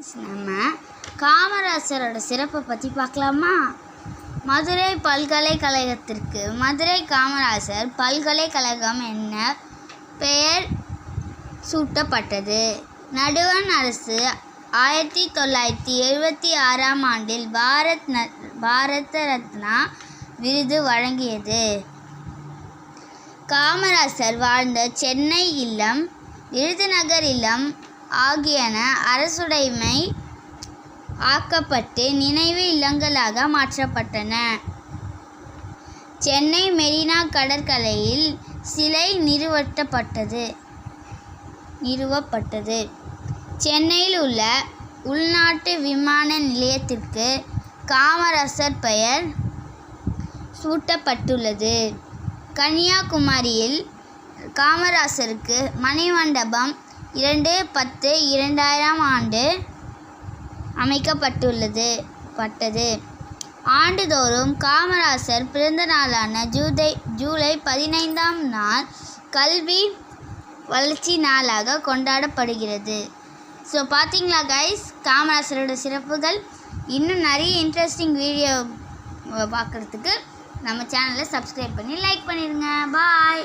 நம்ம காமராசரோட சிறப்பை பற்றி பார்க்கலாமா? மதுரை பல்கலைக்கழகத்திற்கு மதுரை காமராசர் பல்கலைக்கழகம் என்ன பெயர் சூட்டப்பட்டது? நடுவண் அரசு ஆயிரத்தி தொள்ளாயிரத்தி எழுபத்தி ஆறாம் ஆண்டில் பாரத் ந பாரத ரத்னா விருது வழங்கியது. காமராசர் வாழ்ந்த சென்னை இல்லம் விருதுநகர் இல்லம் ஆகியன அரசுடைமை ஆக்கப்பட்டு நினைவு இல்லங்களாக மாற்றப்பட்டன. சென்னை மெரினா கடற்கரையில் சிலை நிறுவட்டப்பட்டது நிறுவப்பட்டது. சென்னையில் உள்ள உள்நாட்டு விமான நிலையத்திற்கு காமராசர் பெயர் சூட்டப்பட்டுள்ளது. கன்னியாகுமரியில் காமராசருக்கு மணிமண்டபம் இரண்டு பத்து இரண்டாயிரம் ஆண்டு அமைக்கப்பட்டுள்ளது பட்டது. ஆண்டுதோறும் காமராசர் பிறந்த நாளான ஜூதை ஜூலை பதினைந்தாம் நாள் கல்வி வளர்ச்சி நாளாக கொண்டாடப்படுகிறது. ஸோ பார்த்தீங்களா கைஸ் காமராசரோட சிறப்புகள். இன்னும் நிறைய இன்ட்ரெஸ்டிங் வீடியோ பார்க்குறதுக்கு நம்ம சேனலை சப்ஸ்கிரைப் பண்ணி லைக் பண்ணிடுங்க. பாய்